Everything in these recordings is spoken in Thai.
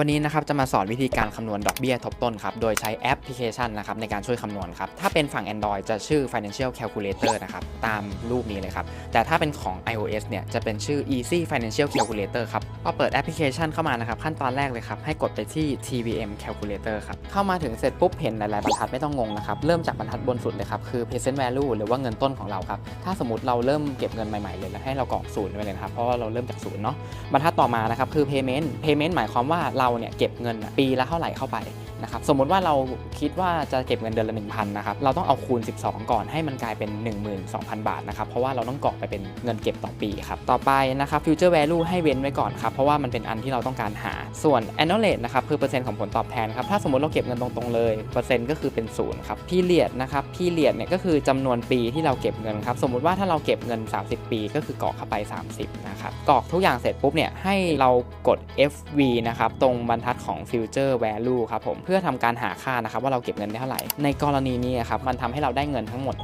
วันนี้นะครับจะมาสอนวิธีการคำนวณดอกเบี้ยทบต้นครับ โดยใช้แอปพลิเคชันนะครับในการช่วยคำนวณครับ ถ้าเป็นฝั่ง Android จะชื่อ Financial Calculator นะครับ ตามรูปนี้เลยครับ แต่ถ้าเป็นของ iOS เนี่ยจะเป็นชื่อ Easy Financial Calculator ครับ พอเปิดแอปพลิเคชันเข้ามานะครับ ขั้นตอนแรกเลยครับ ให้กดไปที่ TVM Calculator ครับ เข้ามาถึงเสร็จปุ๊บเห็นหลาย ๆ บรรทัดไม่ต้องงงนะครับ เริ่มจากบรรทัดบนสุดเลยครับ คือ present value หรือว่าเงินต้นของเราครับ ถ้าสมมติเราเริ่มเก็บเงินใหม่ ๆ เลยแล้วให้เรากรอกศูนย์ไว้เลยนะครับ เพราะว่าเราเริ่มจากศูนย์เนาะ บรรทัดต่อมานะครับคือ payment payment หมายความว่าเราเนี่ยเก็บเงินปีละเท่าไหร่เข้าไป นะครับสมมติว่าเราคิดว่าจะเก็บเงินเดือนละ 1,000นะครับเราต้องเอาคูณ 12 ก่อนให้มันกลายเป็น 12,000 บาทนะครับเพราะว่าเราต้องกรอกไปเป็นเงินเก็บต่อปีครับต่อไปนะครับ future value ให้เว้นไว้ก่อนครับเพราะว่ามันเป็นอันที่เราต้องการหาส่วน annual rate นะครับคือเปอร์เซ็นต์ของผลตอบแทนครับถ้าสมมติเราเก็บเงินตรงๆเลยเปอร์เซ็นต์ก็คือเป็นศูนย์ครับ period นะครับ period เนี่ยก็คือจำนวนปีที่เราเก็บเงินครับสมมติว่าถ้าเราเก็บเงิน 30 ปี ก็คือกรอกเข้าไป 30นะครับกรอกทุกอย่างเสร็จปุ๊บเนี่ยให้เรากด FV นะครับตรงบรรทัดของ future value ครับผมพื่อทำการหาค่านะครับว่าเราเก็บเงินได้เท่าไหร่ ในกรณีนี้ครับมันทำให้เราได้เงินทั้งหมด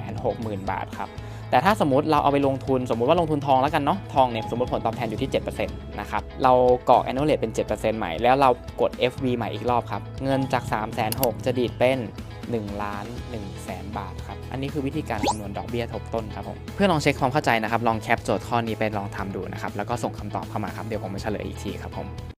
360,000 บาทครับแต่ถ้าสมมติเราเอาไปลงทุนสมมติว่าลงทุนทองแล้วกันเนาะทองเนี่ยสมมติผลตอบแทนอยู่ที่7%นะครับเรากรอก annual rate เป็น 7%ใหม่แล้วเรากด FV ใหม่อีกรอบครับเงินจาก 3 6 0 0 0จะดีดเป็น1ล้าน1แสนบาทครับ อันนี้คือวิธีการคำนวณดอกเบี้ยทบต้นครับผม เพื่อลองเช็คความเข้าใจนะครับ ลองแคปโจทย์ข้อนี้ไปลองทำดูนะครับ แล้วก็ส่งคำตอบเข้ามาครับ เดี๋ยวผมมาเฉลยอีกทีครับผม